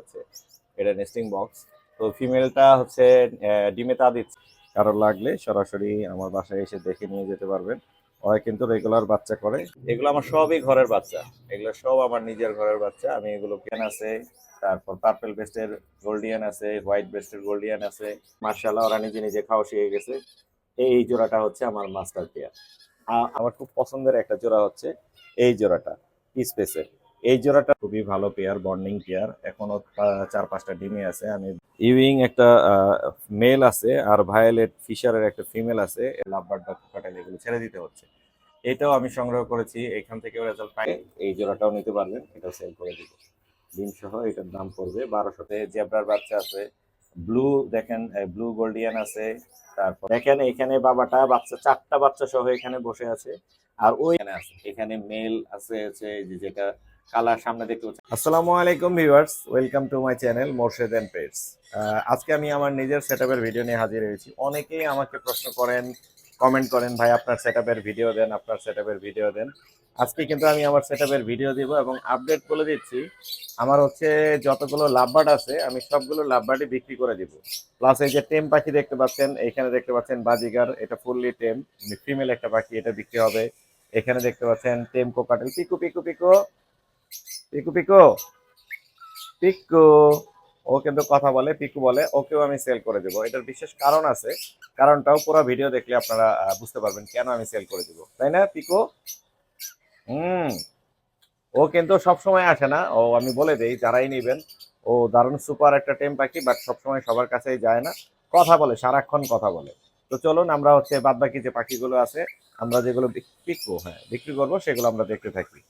যাচ্ছে এটা nesting box তো ফিমেলটা হচ্ছে ডিমে তা দিচ্ছে। কারও লাগলে সরাসরি আমার বাসায় এসে দেখে নিয়ে যেতে পারবেন। ওরা কিন্তু রেগুলার বাচ্চা করে। এগুলো আমার সবই ঘরের বাচ্চা। এগুলো সব আমার নিজের ঘরের বাচ্চা। আমি এগুলো কেন আছে। তারপর পার্পেল বেস্টের গোল্ডিয়ান আছে হোয়াইট বেস্টের গোল্ডিয়ান আছে। মার্শাল্লাহ ওরা নিজে নিজে খাওয়া শিখে গেছে। এই জোড়াটা হচ্ছে আমার মাস্টার পেয়ার আমার খুব পছন্দের একটা জোড়া হচ্ছে এই জোড়াটা স্পেসের এই জোড়াটা খুবই ভালো পেয়ার বন্ডিং পেয়ার এখনও চার পাঁচটা ডিমে আছে। আমি ইউইং একটা মেল আছে আর ভায়োলেট ফিশারের একটা ফিমেল আছে। লাভবার্ড বা কোকাটেল এগুলো ছেড়ে দিতে হচ্ছে। এটাও আমি সংগ্রহ করেছি। এখান থেকে রেজাল্ট পাই। এই জোড়াটাও নিতে পারবেন। এটাও সেল করে দিব। ডিম সহ এটার দাম পড়বে বারোশোতে জেব্রার বাচ্চা আছে। ব্লু দেখেন ব্লু গোল্ডিয়ান আছে। তারপর দেখেন, এখানে বাবাটা বাচ্চা, চারটা বাচ্চা সহ এখানে বসে আছে। আর ওই এখানে আছে। এখানে মেল আছে যেটা কালার সামনে দেখতে পাচ্ছেন। আসসালামু আলাইকুম viewers, welcome to my channel Morshed and pets. আজকে আমি আমার নিজের সেটআপের ভিডিও নিয়ে হাজির হয়েছি। অনেকেই আমাকে প্রশ্ন করেন, কমেন্ট করেন, ভাই, আপনার সেটআপের ভিডিও দেন, আপনার সেটআপের ভিডিও দেন। আজকে কিন্তু আমি আমার সেটআপের ভিডিও দিব এবং আপডেট বলে দিচ্ছি, আমার হচ্ছে যতগুলো লাভবার্ড আছে, আমি সবগুলো লাভবার্ডই বিক্রি করে দিব। প্লাস এই যে টেম পাখি দেখতে পাচ্ছেন, এখানে দেখতে পাচ্ছেন বাজিগার, এটা ফুললি টেম, ফিমেল একটা পাখি, এটা বিক্রি হবে। এখানে দেখতে পাচ্ছেন টেম কোকাটেল, পিকু পিকু পিকু। পিকু পিকু। পিকু। ও কিন্তু কথা বলে, পিকু বলে, ওকেও আমি সেল করে দেবো। এটার বিশেষ কারণ আছে। কারণটাও পুরো ভিডিও দেখলে আপনারা বুঝতে পারবেন কেন আমি সেল করে দিব। তাই না, পিকু? হুম। ও কিন্তু সব সময় আসে না। ও, আমি বলে দিই, যারাই নেবেন, ও দারুণ সুপার একটা টেম পাখি বাট সবসময় সবার কাছেই যায় না। কথা বলে, সারাক্ষণ কথা বলে। তো চলুন, আমরা হচ্ছে বাদ বাকি যে পাখিগুলো আছে, আমরা যেগুলো বিক- বিকবো হ্যাঁ বিক্রি করব, সেগুলো আমরা দেখতে থাকি।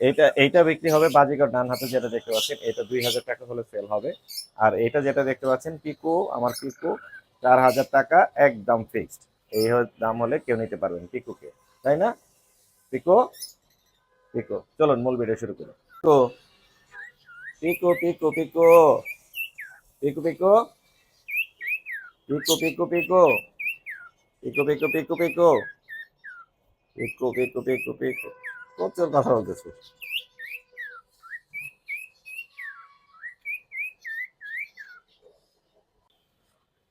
এইটা এইটা বিক্রি হবে বাজিকর ডান হাতে যেটা দেখতে পাচ্ছেন, এটা দুই হাজার টাকা হলে সেল হবে। আর এটা যেটা দেখতে পাচ্ছেন, পিকু, আমার পিকু, চার হাজার টাকা একদম ফিক্সড এই দাম হলে কেউ নিতে পারবেন পিকুকে, তাই না? পিকো? পিকো, চলুন, মূল ভিডিও শুরু করুন পিকু পিকু পিকু, পিকো পিকো, পিকু পিকু পিকু পিকু। পিকু পিকু পিকু পিকু পিকু পিকু পিকু পিকু প্রচুর কথা বলতেছে।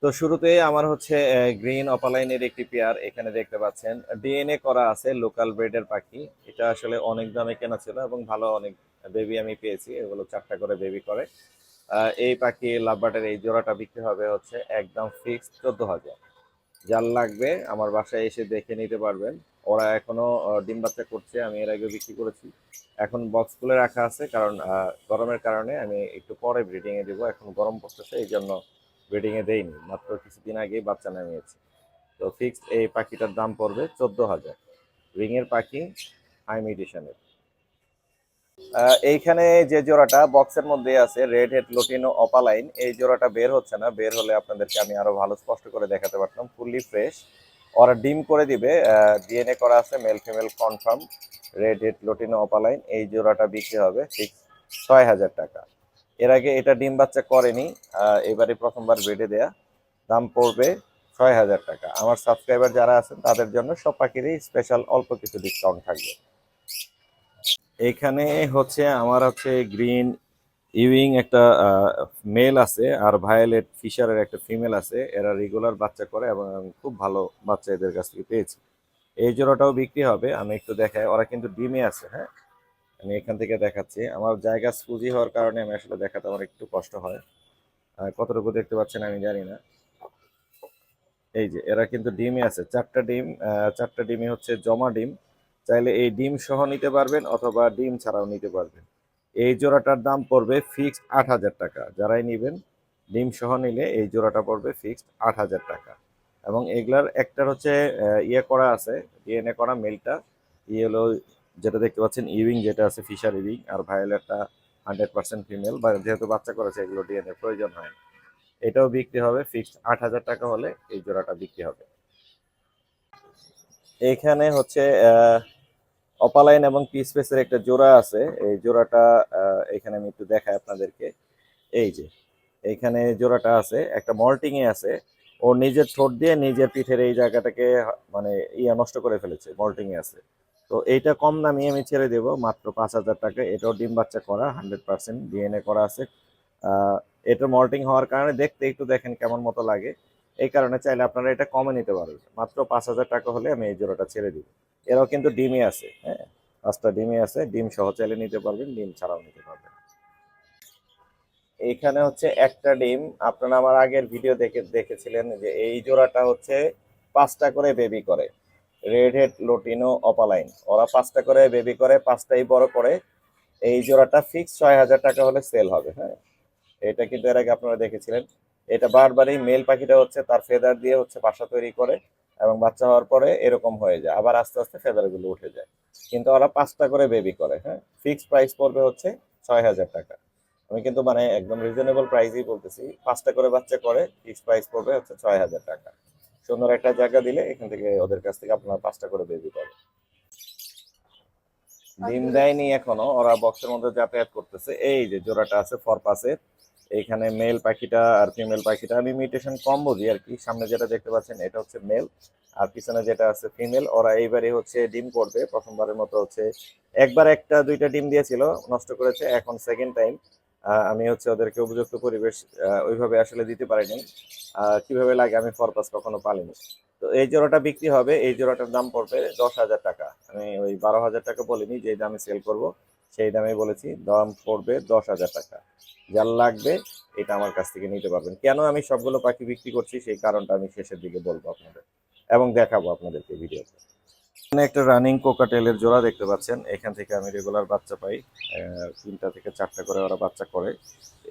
তো শুরুতে আমার হচ্ছে গ্রিন অপালাইনের একটি পেয়ার এখানে দেখতে পাচ্ছেন। ডিএনএ করা আছে লোকাল ব্রেডের পাখি। এটা আসলে অনেক দামে কেনা ছিল এবং ভালো অনেক বেবি আমি পেয়েছি। এগুলো চারটা করে বেবি করে। এই পাখি লাভবার্ডের এই জোড়াটা বিক্রি হবে হচ্ছে একদম ফিক্সড চোদ্দ হাজার। যার লাগবে আমার বাসায় এসে দেখে নিতে পারবেন। ওরা এখনও আহ, ডিম বাচ্চা করছে আমি এর আগে বিক্রি করেছি। এখন বক্স খুলে রাখা আছে কারণ গরমের কারণে আমি একটু পরে ব্রিডিং এ দিব এখন গরম পড়তেছে এই জন্য ব্রিডিং এ দেইনি। মাত্র কিছুদিন আগেই বাচ্চা নামিয়েছি। তো ফিক্সড এই পাখিটার দাম পড়বে চোদ্দ হাজার। রিং এর পাখি হাই এইখানে যে জোড়াটা বক্সের মধ্যে আছে রেড হেড লোটিনো অপালাইন এই জোড়াটা বের হচ্ছে না। বের হলে আপনাদেরকে আমি আরও ভালো স্পষ্ট করে দেখাতে পারতাম। ফুললি ফ্রেশ ওরা ডিম করে দিবে। ডিএনএ করা আছে male female confirm red head lutino opaline এই জোড়াটা বিক্রি হবে ঠিক ছয় হাজার টাকা। এর আগে এটা ডিম বাচ্চা করেনি। এবারে প্রথমবার বেডে দেয়া। দাম পড়বে ছয় হাজার টাকা। আমার সাবস্ক্রাইবার যারা আছেন, তাদের জন্য সব পাখিরই স্পেশাল অল্প কিছু ডিসকাউন্ট থাকবে। এখানে হচ্ছে আমার হচ্ছে গ্রিন ইউইং একটা মেল আছে আর ভায়োলেট ফিশারের একটা ফিমেল আছে। এরা রেগুলার বাচ্চা করে এবং খুব ভালো বাচ্চা এদের কাছ থেকে পেয়েছি। এই জোড়াটাও বিক্রি হবে, আমি একটু দেখাই। ওরা কিন্তু ডিমে আছে হ্যাঁ? আমি এখান থেকে দেখাচ্ছি। আমার জায়গা স্কুজি হওয়ার কারণে আমি আসলে দেখাতে আমার একটু কষ্ট হয়। কতটুকু দেখতে পাচ্ছেন আমি জানি না। এই যে, এরা কিন্তু ডিমে আছে। চারটা ডিম চারটা ডিমই হচ্ছে জমা ডিম। চাইলে এই ডিম সহ নিতে পারবেন অথবা ডিম ছাড়াও নিতে পারবেন। এই জোড়াটার দাম পড়বে ফিক্সড আট হাজার টাকা। যারাই নেবেন, ডিম সহ নিলে এই জোড়াটা পড়বে ফিক্সড আট হাজার টাকা। এবং এগুলার একটার হচ্ছে ইয়ে করা আছে, ডিএনএ করা মেলটা। ইয়ে হলো, যেটা দেখতে পাচ্ছেন ইউইং যেটা আছে, ফিশার ইউইং আর ভায়োলেটটা হান্ড্রেড পার্সেন্ট ফিমেল। বা যেহেতু বাচ্চা করেছে, এগুলো ডিএনএ প্রয়োজন হয় এটাও বিক্রি হবে ফিক্সড আট হাজার টাকা হলে এই জোড়াটা বিক্রি হবে। এখানে হচ্ছে অপালাইন এবং পি স্পেসের একটা জোড়া আছে। এই জোড়াটা এখানে আমি একটু দেখাই আপনাদেরকে। এই যে এইখানে জোড়াটা আছে, একটা মল্টিংয়ে আছে। ও নিজের ঠোঁট দিয়ে নিজের পিঠের এই জায়গাটাকে মানে ইয়া নষ্ট করে ফেলেছে মল্টিংয়ে আছে। তো এইটা কম দামি আমি ছেড়ে দেবো, মাত্র পাঁচ হাজার টাকা। এটাও ডিম বাচ্চা করা হান্ড্রেড পার্সেন্ট ডিএনএ করা আছে। এটা মল্টিং হওয়ার কারণে দেখতে একটু দেখেন কেমন মতো লাগে। এই কারণে চাইলে আপনারা এটা কমে নিতে পারবেন। মাত্র পাঁচ হাজার টাকা হলে আমি এই জোড়াটা ছেড়ে দিব। এরাও কিন্তু ডিমই আছে হ্যাঁ? পাঁচটা ডিমই আছে, ডিম সহ চাইলে নিতে পারবেন, ডিম ছাড়াও নিতে পারবেন। এইখানে হচ্ছে একটা ডিম, আপনারা আমার আগের ভিডিও দেখে, দেখেছিলেন যে এই জোড়াটা হচ্ছে পাঁচটা করে বেবি করে রেড হেড লোটিনো অপালাইন ওরা পাঁচটা করে বেবি করে, পাঁচটাই বড় করে, এই জোড়াটা ফিক্স ছয় হাজার টাকা হলে সেল হবে হ্যাঁ? এটা কিন্তু এর আগে আপনারা দেখেছিলেন। এটা বারবারই মেল পাখিটা হচ্ছে, তার ফেদার দিয়ে হচ্ছে বাসা তৈরি করে। এবং বাচ্চা হওয়ার পরে এরকম হয়ে যায়। আবার আস্তে আস্তে ফেদারগুলো উঠে যায়। কিন্তু ওরা পাঁচটা করে বেবি করে হ্যাঁ? ফিক্স প্রাইস পড়বে হচ্ছে ছয় হাজার টাকা। আমি কিন্তু মানে একদম রিজনেবল প্রাইসই বলতেছি। পাঁচটা করে বাচ্চা করে ফিক্স প্রাইস পড়বে হচ্ছে ছয় হাজার টাকা। সুন্দর একটা জায়গা দিলে এখান থেকে ওদের কাছ থেকে আপনার পাঁচটা করে বেবি পাবে ডিম দেয়নি এখনও। ওরা বক্সের মধ্যে যাতায়াত করতেছে। এই যে জোড়াটা আছে ফর ফরপাসের এইখানে মেল পাখিটা আর ফিমেল পাখিটা, আমি মিউটেশন কম বুঝি আর কি সামনে যেটা দেখতে পাচ্ছেন, এটা হচ্ছে মেল আর পিছনে যেটা আছে ফিমেল ওরা এইবারই হচ্ছে ডিম করবে। প্রথমবারের মতো হচ্ছে একবার একটা, দুইটা ডিম দিয়েছিল, নষ্ট করেছে, এখন সেকেন্ড টাইম আমি হচ্ছে ওদেরকে উপযুক্ত পরিবেশ ওইভাবে আসলে দিতে পারিনি। কীভাবে লাগে আমি ফরপাস কখনো পালিনি। তো এই জোড়াটা বিক্রি হবে, এই জোড়াটার দাম পড়বে দশ হাজার টাকা। আমি ওই বারো হাজার টাকা বলিনি যে দামে সেল করব। সেই দামে বলেছি, দাম পড়বে দশ হাজার টাকা। যার লাগবে এটা আমার কাছ থেকে নিতে পারবেন। কেন আমি সবগুলো পাখি বিক্রি করছি? সেই কারণটা আমি শেষের দিকে বলব আপনাদের এবং দেখাবো আপনাদেরকে ভিডিওতে। এখানে একটা রানিং কোকাটেলের জোড়া দেখতে পাচ্ছেন। এখান থেকে আমি রেগুলার বাচ্চা পাই। তিনটা থেকে চারটা করে ওরা বাচ্চা করে।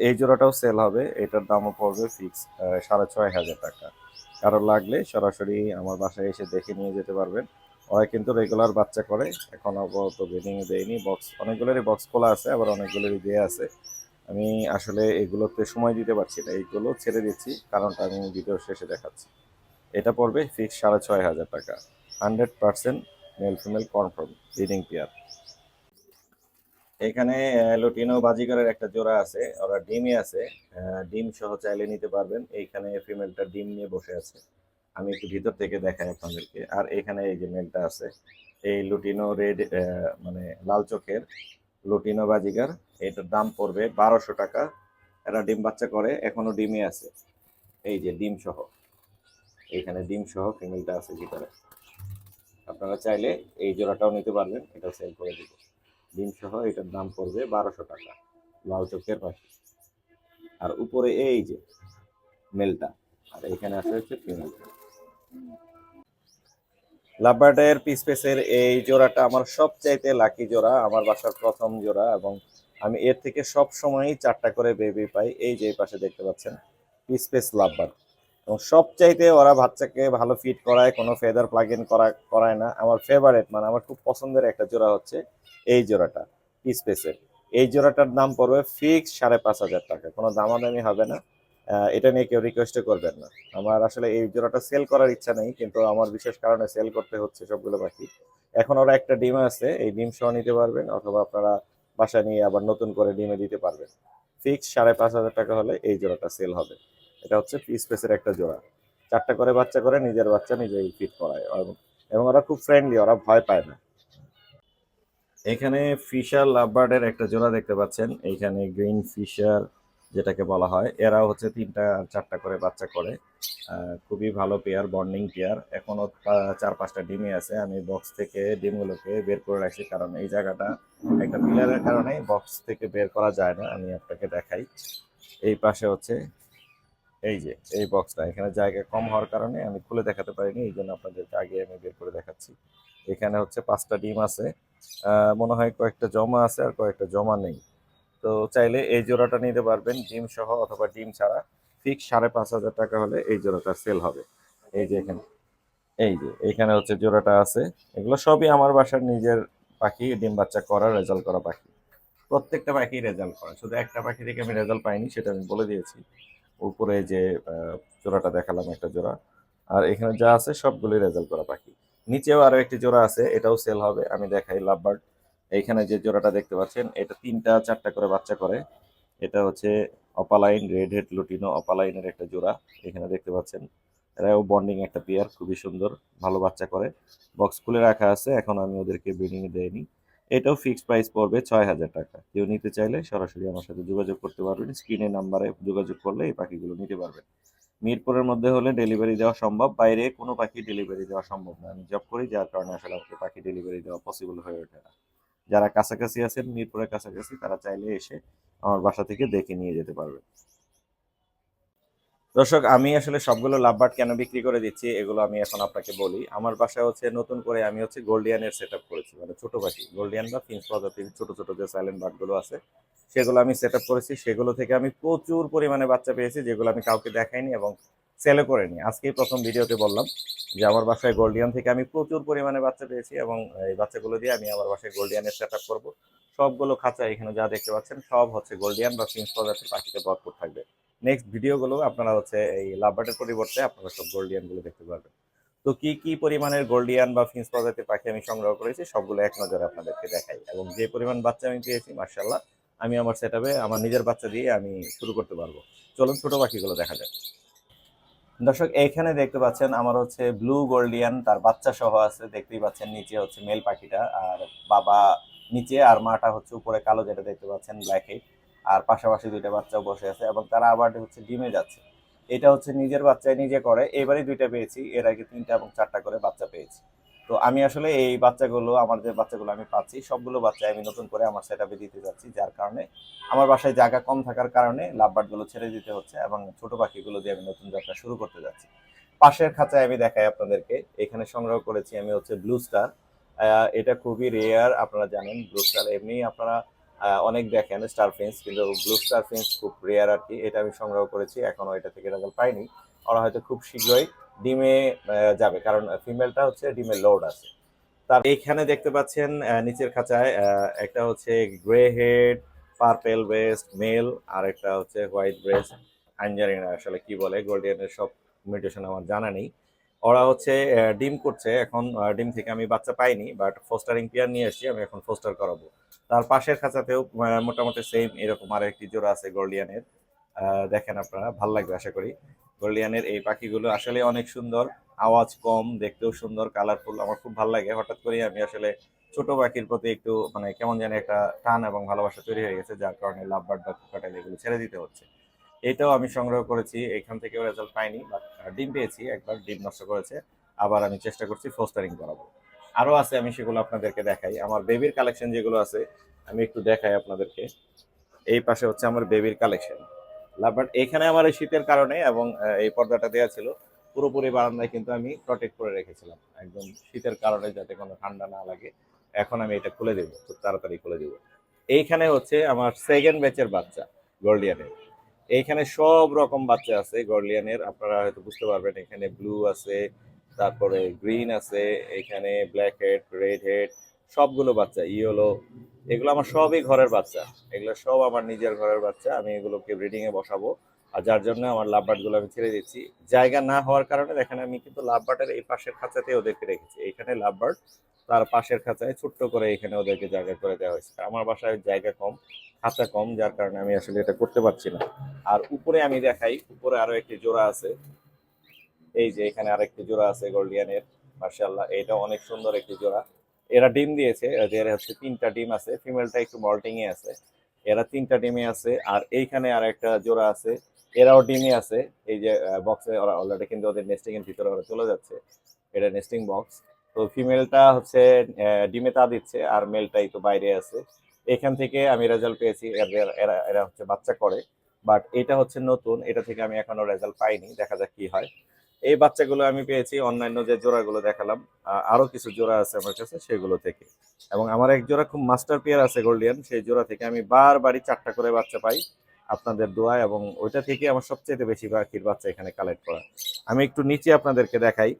এই জোড়াটাও সেল হবে। এটার দামও পড়বে ফিক্স সাড়ে ছয় হাজার টাকা। কারও লাগলে সরাসরি আমার বাসায় এসে দেখে নিয়ে যেতে পারবেন। ওরা কিন্তু রেগুলার বাচ্চা করে। এখন আপাতত বেডিং দেয়নি। বক্স অনেকগুলোরই বক্স খোলা আছে, আবার অনেকগুলোরই দিয়ে আছে। আমি আসলে এগুলোতে সময় দিতে পারছি না, এইগুলো ছেড়ে দিচ্ছি, কারণটা আমি ভিডিও শেষে দেখাচ্ছি। এটা পড়বে ফিক্স সাড়ে ছয় হাজার টাকা। Hundred percent male female confirm breeding pair এখানে লুটিনো বাজিকারের একটা জোড়া আছে, ওরা ডিমই আছে। ডিম সহ চাইলে নিতে পারবেন। এইখানে ফিমেলটা ডিম নিয়ে বসে আছে। আমি একটু ভিতর থেকে দেখাই আপনাদেরকে। আর এখানে এই যে মেলটা আছে, এই লুটিনো রেড মানে লাল চোখের লুটিনো বাজিগার, এটার দাম পড়বে বারোশো টাকা। এরা ডিম বাচ্চা করে, এখনও ডিমই আছে। এই যে ডিম সহ। এইখানে ডিম সহ ফিমেলটা আছে ভিতরে। আপনারা চাইলে এই জোড়াটাও নিতে পারবেন, এটা সেল করে দিব ডিম সহ এটার দাম পড়বে বারোশো টাকা, লাল চোখের পাখি আর উপরে এই যে মেলটা, আর এখানে আছে হচ্ছে ফিমেলটা। লাভবার্ডের পিস পেসের এই জোড়াটা আমার সবচাইতে লাকি জোড়া, আমার বাসার প্রথম জোড়া এবং আমি এর থেকে সব সময়ই চারটা করে বেবি পাই। এই যে পাশে দেখতে পাচ্ছেন পিস পেস লাভবার্ড। এবং সবচাইতে ওরা বাচ্চাকে ভালো ফিট করায়, কোনো ফেদার প্লাগ ইন করা, করায় না। আমার ফেভারেট মানে আমার খুব পছন্দের একটা জোড়া হচ্ছে এই জোড়াটা পিস পেসের। এই জোড়াটার দাম পড়বে ফিক্স সাড়ে পাঁচ হাজার টাকা, কোনো দামাদামি হবে না। এটা নিয়ে কেউ রিকোয়েস্টও করবেন না। আমার আসলে এই জোড়াটা সেল করার ইচ্ছা নেই, কিন্তু আমার বিশেষ কারণে সেল করতে হচ্ছে সবগুলো পাখি। এখন ওরা একটা ডিম আছে, এই ডিম সহ নিতে পারবেন, অথবা আপনারা বাসা নিয়ে আবার নতুন করে ডিমে দিতে পারবেন। ফিক্স সাড়ে পাঁচ হাজার টাকা হলে এই জোড়াটা সেল হবে। এটা হচ্ছে পিস পেসের একটা জোড়া। চারটা করে বাচ্চা করে নিজের বাচ্চা নিজেই ফিট করায়। এবং- এবং ওরা খুব ফ্রেন্ডলি ওরা ভয় পায় না। এখানে ফিশার লাভবার্ডের একটা জোড়া দেখতে পাচ্ছেন। এইখানে গ্রিন ফিশার যেটাকে বলা হয়। এরাও হচ্ছে তিনটা, চারটা করে বাচ্চা করে। খুবই ভালো পেয়ার বন্ডিং পেয়ার এখনও চার পাঁচটা ডিমই আছে। আমি বক্স থেকে ডিমগুলোকে বের করে রাখছি কারণ এই জায়গাটা একটা পিলারের কারণে বক্স থেকে বের করা যায় না। আমি আপনাকে দেখাই। এই পাশে হচ্ছে এই যে, এই বক্সটা এখানে জায়গা কম হওয়ার কারণে আমি খুলে দেখাতে পারিনি। এই জন্য আপনাদেরকে আগে আমি বের করে দেখাচ্ছি। এখানে হচ্ছে পাঁচটা ডিম আছে। মনে হয় কয়েকটা জমা আছে আর কয়েকটা জমা নেই। তো চাইলে এই জোড়াটা নিতে পারবেন ডিম সহ অথবা ডিম ছাড়া। ফিক্স সাড়ে পাঁচ হাজার টাকা হলে এই জোড়াটা সেল হবে। এই যে এখানে, এই যে এখানে হচ্ছে জোড়াটা আছে। এগুলো সবই আমার বাসার নিজের পাখি, ডিম বাচ্চা করা রেজাল্ট করা পাখি। প্রত্যেকটা পাখি রেজাল্ট করা। শুধু একটা পাখি থেকে আমি রেজাল্ট পাইনি, সেটা আমি বলে দিয়েছি। উপরে যে জোড়াটা দেখালাম একটা জোড়া। আর এখানে যা আছে সবগুলি রেজাল্ট করা পাখি। নিচেও আরও একটি জোড়া আছে, এটাও সেল হবে। আমি দেখাই লাভবার্ড এইখানে যে জোড়াটা দেখতে পাচ্ছেন, এটা তিনটা, চারটা করে বাচ্চা করে। এটা হচ্ছে অপালাইন রেড হেড লুটিনো অপালাইনের একটা জোড়া, এখানে দেখতে পাচ্ছেন। এরাও বন্ডিং একটা পেয়ার, খুবই সুন্দর, ভালো বাচ্চা করে। বক্স খুলে রাখা আছে, এখন আমি ওদেরকে ব্রিডিং দেয়নি এটাও ফিক্সড প্রাইস পড়বে ছয় হাজার টাকা। কেউ নিতে চাইলে সরাসরি আমার সাথে যোগাযোগ করতে পারবেন। স্ক্রিনের নাম্বারে যোগাযোগ করলে এই পাখিগুলো নিতে পারবেন। মিরপুরের মধ্যে হলে ডেলিভারি দেওয়া সম্ভব, বাইরে কোনো পাখি ডেলিভারি দেওয়া সম্ভব না। আমি জব করি, যার কারণে আসলে আমাকে পাখি ডেলিভারি দেওয়া পসিবল হয়ে ওঠে না। যারা কাছাকাছি আছেন, মিরপুরের কাছাকাছি, তারা চাইলে এসে আমার বাসা থেকে দেখে নিয়ে যেতে পারবে দর্শক, আমি আসলে সবগুলো লাভবার্ড কেন বিক্রি করে দিচ্ছি, এগুলো আমি এখন আপনাকে বলি। আমার বাসায় হচ্ছে নতুন করে আমি হচ্ছে গোল্ডিয়ানের সেট আপ করেছি মানে ছোট পাখি গোল্ডিয়ান বা ফিন্স প্রজাতির ছোট ছোট যে সাইলেন্ট বার্ডগুলো আছে, সেগুলো আমি সেট করেছি। সেগুলো থেকে আমি প্রচুর পরিমাণে বাচ্চা পেয়েছি, যেগুলো আমি কাউকে দেখাইনি এবং সেলও করিনি আজকেই প্রথম ভিডিওতে বললাম যে আমার বাসায় গোল্ডিয়ান থেকে আমি প্রচুর পরিমাণে বাচ্চা পেয়েছি এবং এই বাচ্চাগুলো দিয়ে আমি আমার বাসায় গোল্ডিয়ানের সেট আপ করব। সবগুলো খাঁচা এখানে যা দেখতে পাচ্ছেন সব হচ্ছে গোল্ডিয়ান বা ফিন্স প্রজাতির পাখিতে ভরপুর থাকবে। নেক্সট ভিডিওগুলো আপনারা হচ্ছে এই লাভবার্ডের পরিবর্তে আপনারা সব গোল্ডিয়ানগুলো দেখতে পারবেন। তো কি কি পরিমাণের গোল্ডিয়ান বা ফিন্স প্রজাতির পাখি আমি সংগ্রহ করেছি সবগুলো এক নজরে আপনাদেরকে দেখাই। এবং যে পরিমাণ বাচ্চা আমি পেয়েছি মার্শাল্লাহ আমি আমার সেটাবে আমার নিজের বাচ্চা দিয়ে আমি শুরু করতে পারব। চলুন ছোট পাখিগুলো দেখা যাক। দর্শক এখানে দেখতে পাচ্ছেন আমার হচ্ছে ব্লু গোল্ডিয়ান তার বাচ্চা সহ আছে। দেখতেই পাচ্ছেন নিচে হচ্ছে মেল পাখিটা, আর বাবা নিচে আর মাটা হচ্ছে উপরে কালো, যেটা দেখতে পাচ্ছেন ব্ল্যাক আর পাশাপাশি দুইটা বাচ্চাও বসে আছে, এবং তারা আবার হচ্ছে ডিমে যাচ্ছে। এটা হচ্ছে নিজের বাচ্চায় নিজে করে। এবারই দুইটা পেয়েছি, এর আগে তিনটা এবং চারটা করে বাচ্চা পেয়েছি। তো আমি আসলে এই বাচ্চাগুলো, আমার যে বাচ্চাগুলো আমি পাচ্ছি, সবগুলো বাচ্চা আমি নতুন করে আমার সেটাপে দিতে যাচ্ছি, যার কারণে আমার বাসায় জায়গা কম থাকার কারণে লাভবার্ডগুলো ছেড়ে দিতে হচ্ছে এবং ছোট পাখিগুলো দিয়ে আমি নতুন যাত্রা শুরু করতে যাচ্ছি। পাশের খাঁচায় আমি দেখাই আপনাদেরকে, এখানে সংগ্রহ করেছি আমি হচ্ছে ব্লু স্টার এটা খুবই রেয়ার আপনারা জানেন ব্লু স্টার এমনি আপনারা অনেক দেখেন স্টার ফিন্স কিন্তু ব্লু স্টার ফিন্স খুব রেয়ার আর কি, এটা আমি সংগ্রহ করেছি, এখনও এটা থেকে রেজাল্ট পাইনি। ওরা হয়তো খুব শীঘ্রই ডিমে যাবে। কারণ ফিমেলটা হচ্ছে ডিমে লোড আছে। তার এইখানে দেখতে পাচ্ছেন নিচের খাঁচায় একটা হচ্ছে grey head, purple breast, male, আর একটা হচ্ছে হোয়াইট ব্রেস্ট। আমি আসলে কি বলে, গোল্ডিয়ানের সব মিউটেশন আমার জানা নেই। ওরা হচ্ছে ডিম করছে। এখন ডিম থেকে আমি বাচ্চা পাইনি, বাট ফোস্টারিং পেয়ার নিয়ে এসেছি, আমি এখন ফোস্টার করাবো। তার পাশের খাঁচাতেও মোটামুটি সেম এরকম আর একটি জোড়া আছে গোল্ডিয়ানের। দেখেন আপনারা, ভালো লাগবে আশা করি। গোল্ডিয়ানের এই পাখিগুলো আসলে অনেক সুন্দর, আওয়াজ কম, দেখতেও সুন্দর কালারফুল আমার খুব ভালো লাগে। হঠাৎ করে আমি আসলে ছোট পাখির প্রতি একটু মানে কেমন যেন একটা টান এবং ভালোবাসা তৈরি হয়ে গেছে, যার কারণে লাভবার্ড বা কোকাটাইল এগুলো ছেড়ে দিতে হচ্ছে। এটাও আমি সংগ্রহ করেছি, এখান থেকেও রেজাল্ট পাইনি বাট ডিম পেয়েছি, একবার ডিম নষ্ট করেছে। আবার আমি চেষ্টা করছি ফোস্টারিং করাবো। আরও আছে, আমি সেগুলো আপনাদেরকে দেখাই। আমার বেবির কালেকশন যেগুলো আছে, আমি একটু দেখাই আপনাদেরকে। এই পাশে হচ্ছে আমার বেবির কালেকশন বাট এখানে আমার এই শীতের কারণে এবং এই পর্দাটা দেওয়া ছিল, পুরোপুরি বারান্দায় কিন্তু আমি প্রটেক্ট করে রেখেছিলাম। একদম শীতের কারণে যাতে কোনো ঠান্ডা না লাগে, এখন আমি এটা খুলে দেবো, খুব তাড়াতাড়ি খুলে দেবো। এইখানে হচ্ছে আমার সেকেন্ড ব্যাচের বাচ্চা গোল্ডিয়ানের এইখানে সব রকম বাচ্চা আছে গোল্ডিয়ানের আপনারা হয়তো বুঝতে পারবেন, এখানে ব্লু আছে, তারপরে গ্রিন আছে, এখানে ব্ল্যাক হেড রেড হেড সবগুলো বাচ্চা, ইয়েলো, এগুলো আমার সবই ঘরের বাচ্চা। এগুলো সব আমার নিজের ঘরের বাচ্চা, আমি এগুলোকে ব্রিডিং এ বসাবো। আর যার জন্য আমার লাভবার্ডগুলো আমি ছেড়ে দিচ্ছি। জায়গা না হওয়ার কারণে দেখেন আমি কিন্তু লাভবার্ডের এই পাশের খাঁচাতে ওদেরকে রেখেছি। এখানে লাভবার্ড তার পাশের খাঁচায় ছোট্ট করে এখানে ওদেরকে জায়গা করে দেওয়া হয়েছে। আমার বাসায় জায়গা কম, খাঁচা কম, যার কারণে আমি আসলে এটা করতে পারছি না। আর উপরে আমি দেখাই, উপরে আরও একটি জোড়া আছে। এই যে এখানে আরেকটি জোড়া আছে গোল্ডিয়ানের মার্শাল্লাহ এটা অনেক সুন্দর একটি জোড়া। এরা ডিম দিয়েছে এদের হচ্ছে তিনটা ডিম আছে ফিমেলটা একটু মল্টিং এ আছে, এরা তিনটা ডিমে আছে, আর এইখানে আর একটা জোড়া আছে, এরাও ডিমে আছে, এই যে বক্সে ওরা অলরেডি কিন্তু ওদের নেস্টিং এর ভিতরে ওরা চলে যাচ্ছে, এটা নেস্টিং বক্স তো ফিমেলটা হচ্ছে ডিমে তা দিচ্ছে, আর মেলটাই তো বাইরে আছে, এখান থেকে আমি রেজাল্ট পেয়েছি এরা এরা এরা হচ্ছে বাচ্চা করে বাট এটা হচ্ছে নতুন, এটা থেকে আমি এখনও রেজাল্ট পাইনি, দেখা যাক কি হয় এই বাচ্চাগুলো আমি পেয়েছি অন্যান্য যে জোড়াগুলো দেখালাম আহ, আরও কিছু জোড়া আছে আমার কাছে সেগুলো থেকে। এবং আমার এক জোড়া খুব মাস্টার পেয়ার আছে গোল্ডিয়ান সেই জোড়া থেকে আমি বারবারই চারটা করে বাচ্চা পাই আপনাদের দোয়া এবং ওইটা থেকে আমার সবচেয়ে বেশি পাখির বাচ্চা এখানে কালেক্ট করা। আমি একটু নিচে আপনাদেরকে দেখাই।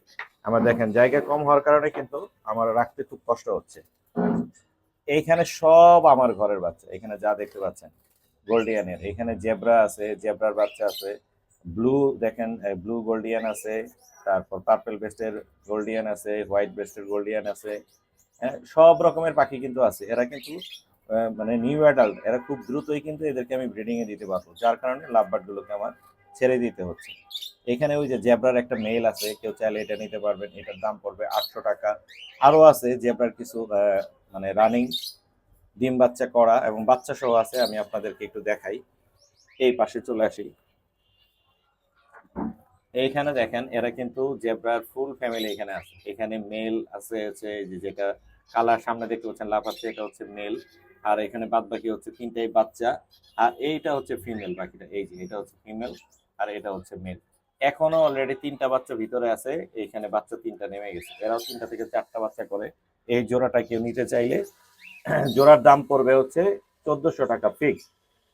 আমার দেখেন জায়গা কম হওয়ার কারণে কিন্তু আমার রাখতে খুব কষ্ট হচ্ছে। এইখানে সব আমার ঘরের বাচ্চা এখানে যা দেখতে পাচ্ছেন গোল্ডিয়ানের এখানে জেব্রা আছে জেব্রার বাচ্চা আছে ব্লু দেখেন ব্লু গোল্ডিয়ান আছে, তারপর পার্পল বেস্টের গোল্ডিয়ান আছে হোয়াইট বেস্টের গোল্ডিয়ান আছে সব রকমের পাখি কিন্তু আছে। এরা কিন্তু মানে নিউ অ্যাডাল্ট এরা খুব দ্রুতই কিন্তু এদেরকে আমি ব্রিডিং এ দিতে পারব, যার কারণে লাভবার্ড গুলোকে আমার ছেড়ে দিতে হচ্ছে। এখানে ওই যে জেব্রার একটা মেল আছে, কেউ চাইলে এটা নিতে পারবেন, এটার দাম পড়বে আটশো টাকা। আরও আছে জেব্রার কিছু মানে রানিং ডিম বাচ্চা করা এবং বাচ্চা সহ আছে, আমি আপনাদেরকে একটু দেখাই। এই পাশে চলে আসি। এইখানে দেখেন, এরা কিন্তু জেব্রার ফুল ফ্যামিলি এখানে আছে। এখানে মেল আছে হচ্ছে যেটা কালার সামনে দেখতে পাচ্ছেন লাফাচ্ছে এটা হচ্ছে মেল আর এখানে বাদ বাকি হচ্ছে তিনটাই বাচ্চা। আর এইটা হচ্ছে ফিমেল বাকিটা। এই যে এটা হচ্ছে ফিমেল আর এটা হচ্ছে মেল এখনও অলরেডি তিনটা বাচ্চা ভিতরে আছে। এইখানে বাচ্চা তিনটা নেমে গেছে। এরাও তিনটা থেকে চারটা বাচ্চা করে। এই জোড়াটা কেউ নিতে চাইলে, জোড়ার দাম পড়বে হচ্ছে চোদ্দশো টাকা ফিক্স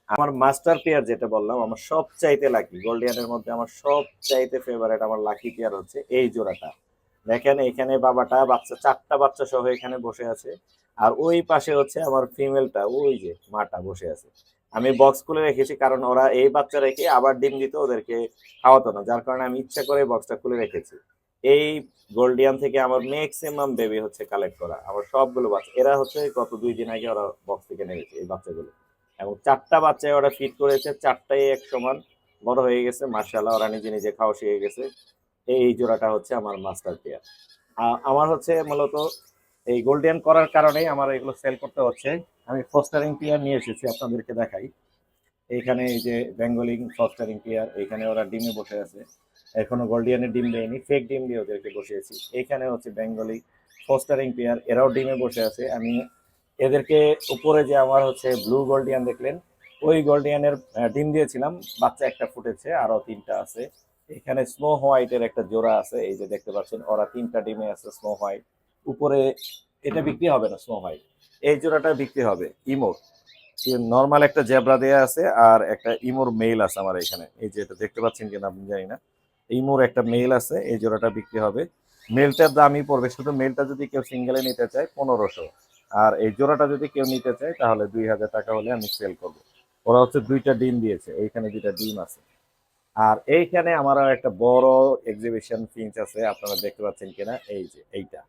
আমার মাস্টার পেয়ার যেটা বললাম, আমার সব চাইতে লাকি গোল্ডিয়ানের মধ্যে আমার সব চাইতে ফেভারিট আমার লাকি পেয়ার হচ্ছে এই জোড়াটা। দেখেন, এখানে বাবাটা, বাচ্চা, চারটা বাচ্চা সহ এখানে বসে আছে। আর ওই পাশে হচ্ছে আমার ফিমেলটা ওই যে মাটা বসে আছে। আমি বক্স খুলে রেখেছি কারণ ওরা এই বাচ্চা রেখে আবার ডিম দিত ওদেরকে খাওয়াতো না, যার কারণে আমি ইচ্ছা করে বক্সটা খুলে রেখেছি। এই গোল্ডিয়ান থেকে আমার ম্যাক্সিমাম বেবি হচ্ছে কালেক্ট করা, আমার সবগুলো বাচ্চা। এরা হচ্ছে গত দুই দিন আগে ওরা বক্স থেকে নিয়েছে এই বাচ্চাগুলো। এবং চারটা বাচ্চায় ওরা ফিট করেছে, চারটাই এক সমান। বড় হয়ে গেছে মার্শাল্লাহ ওরা নিজে নিজে খাওয়া শিখে গেছে। এই জোড়াটা হচ্ছে আমার মাস্টার পেয়ার আমার হচ্ছে মূলত এই গোল্ডেন করার কারণেই আমার এগুলো সেল করতে হচ্ছে। আমি ফস্টারিং পেয়ার নিয়ে এসেছি, আপনাদেরকে দেখাই। এইখানে এই যে বেঙ্গলিং ফস্টারিং পেয়ার এইখানে ওরা ডিমে বসে আছে। এখনও গোল্ডিয়ানের ডিম দেয়নি ফেক ডিম দিয়ে ওদেরকে বসিয়েছি। এইখানে হচ্ছে বেঙ্গলি ফস্টারিং পেয়ার এরাও ডিমে বসে আছে। আমি এদেরকে উপরে যে আমার হচ্ছে ব্লু গোল্ডিয়ান দেখলেন, ওই গোল্ডিয়ানের ডিম দিয়েছিলাম, বাচ্চা একটা ফুটেছে, আরও তিনটা আছে। এখানে স্নো হোয়াইটের একটা জোড়া আছে, এই যে দেখতে পাচ্ছেন, ওরা তিনটা ডিমে আছে স্নো হোয়াইট উপরে এটা বিক্রি হবে না স্নো হোয়াইট এই জোড়াটা বিক্রি হবে, ইমোর। নর্মাল একটা জেব্রা দেয়া আছে, আর একটা ইমোর মেল আছে আমার এখানে। এই যে এটা দেখতে পাচ্ছেন কিনা আপনি জানি না। ইমোর একটা মেল আছে, এই জোড়াটা বিক্রি হবে। মেলটার দামই পড়বে, শুধু মেলটা যদি কেউ সিঙ্গেলে নিতে চায়, পনেরোশো। আর এই জোড়াটা যদি কেউ নিতে চায়, তাহলে দুই হাজার টাকা হলে আমি সেল করব। ওরা হচ্ছে দুইটা ডিম দিয়েছে, এইখানে দুইটা ডিম আছে। আর এইখানে আমার একটা বড় এক্সিবিশন ফিঞ্চ আছে, আপনারা দেখতে পাচ্ছেন কিনা? এই যে, এইটা।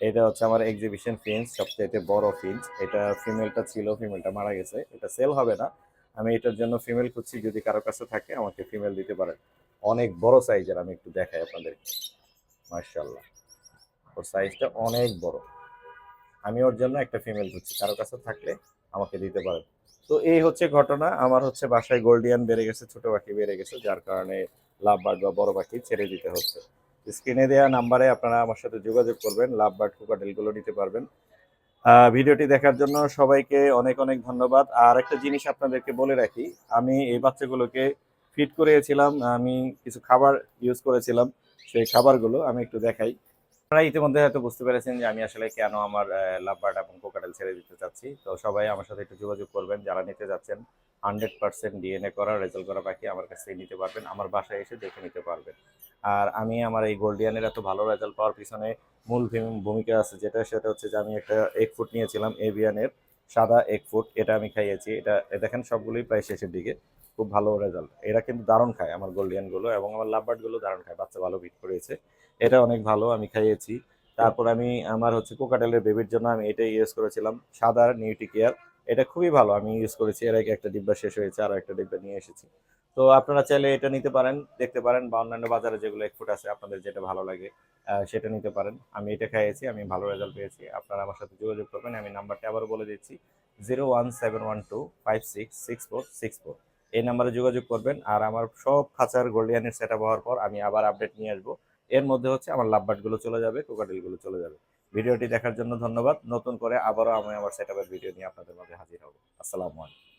এটা হচ্ছে আমার এক্সিবিশন ফিঞ্চ সবচেয়ে বড় ফিঞ্চ এটা ফিমেলটা ছিল ফিমেলটা মারা গেছে। এটা সেল হবে না। আমি এটার জন্য ফিমেল খুঁজছি, যদি কারও কাছে থাকে, আমাকে ফিমেল দিতে পারেন। অনেক বড় সাইজের আমি একটু দেখাই আপনাদেরকে। মার্শাল্লাহ ওর সাইজটা অনেক বড়। আমি ওর জন্য একটা ফিমেল খুঁজছি। কারও কাছে থাকলে আমাকে দিতে পারেন তো এই হচ্ছে ঘটনা। আমার হচ্ছে বাসায় গোল্ডিয়ান বেড়ে গেছে, ছোট পাখি বেড়ে গেছে, যার কারণে লাভ বার্ড বা বড় পাখি ছেড়ে দিতে হচ্ছে। স্ক্রিনে দেওয়া নাম্বারে আপনারা আমার সাথে যোগাযোগ করবেন লাভ বার্ড কোকাটেলগুলো নিতে পারবেন। ভিডিওটি দেখার জন্য সবাইকে অনেক অনেক ধন্যবাদ। আর একটা জিনিস আপনাদেরকে বলে রাখি, আমি এই বাচ্চাগুলোকে ফিট করেছিলাম, আমি কিছু খাবার ইউজ করেছিলাম, সেই খাবারগুলো আমি একটু দেখাই। আপনারা ইতিমধ্যে হয়তো বুঝতে পেরেছেন যে আমি আসলে কেন আমার লাভবার্ড এবং কোকাটেল ছেড়ে দিতে চাচ্ছি। তো সবাই আমার সাথে একটু যোগাযোগ করবেন, যারা নিতে যাচ্ছেন হান্ড্রেড পার্সেন্ট ডিএনএ করা রেজাল্ট করা বাকি আমার কাছ নিতে পারবেন, আমার বাসায় এসে দেখে নিতে পারবেন। আর আমি আমার এই গোল্ডিয়ানের এত ভালো রেজাল্ট পাওয়ার পিছনে মূল ভূমি- ভূমিকা আছে যেটা, সেটা হচ্ছে যে আমি একটা এক ফুট নিয়েছিলাম এভিয়ানের সাদা এক ফুট, এটা আমি খাইয়েছি। এটা দেখেন সবগুলোই প্রায় শেষের দিকে। খুব ভালো রেজাল্ট এরা কিন্তু দারুণ খায় আমার গোল্ডিয়ানগুলো এবং আমার লাভবার্ডগুলো দারুণ খায়। বাচ্চা ভালো বিট করেছে। এটা অনেক ভালো, আমি খাইয়েছি। তারপর আমি, আমার হচ্ছে কোকাটেলের বেবির জন্য আমি এটা ইউজ করেছিলাম সাদা নিউটি কেয়ার এটা খুবই ভালো। আমি ইউজ করেছি, এর আগে একটা ডিব্বা শেষ হয়েছে আরও একটা ডিব্বা নিয়ে এসেছি। তো আপনারা চাইলে এটা নিতে পারেন, দেখতে পারেন, বা অন্যান্য বাজারে যেগুলো এক ফুট আছে, আপনাদের যেটা ভালো লাগে সেটা নিতে পারেন। আমি এটা খাইয়েছি, আমি ভালো রেজাল্ট পেয়েছি। আপনারা আমার সাথে যোগাযোগ করবেন, আমি নাম্বারটা আবারও বলে দিচ্ছি zero one seven one two five six six four six four এই নাম্বারে যোগাযোগ করবেন, আর আমার সব খাঁচার গোল্ডিয়ানের সেট আপ হওয়ার পর আমি আবার আপডেট নিয়ে আসব। এর মধ্যে হচ্ছে আমার লাভবার্ডগুলো চলে যাবে কোকাটেলগুলো চলে যাবে। ভিডিওটি দেখার জন্য ধন্যবাদ। নতুন করে আবারও আমি আমার সেট ভিডিও নিয়ে আপনাদের মাঝে হাজির হব। আসসালামু আলাইকুম।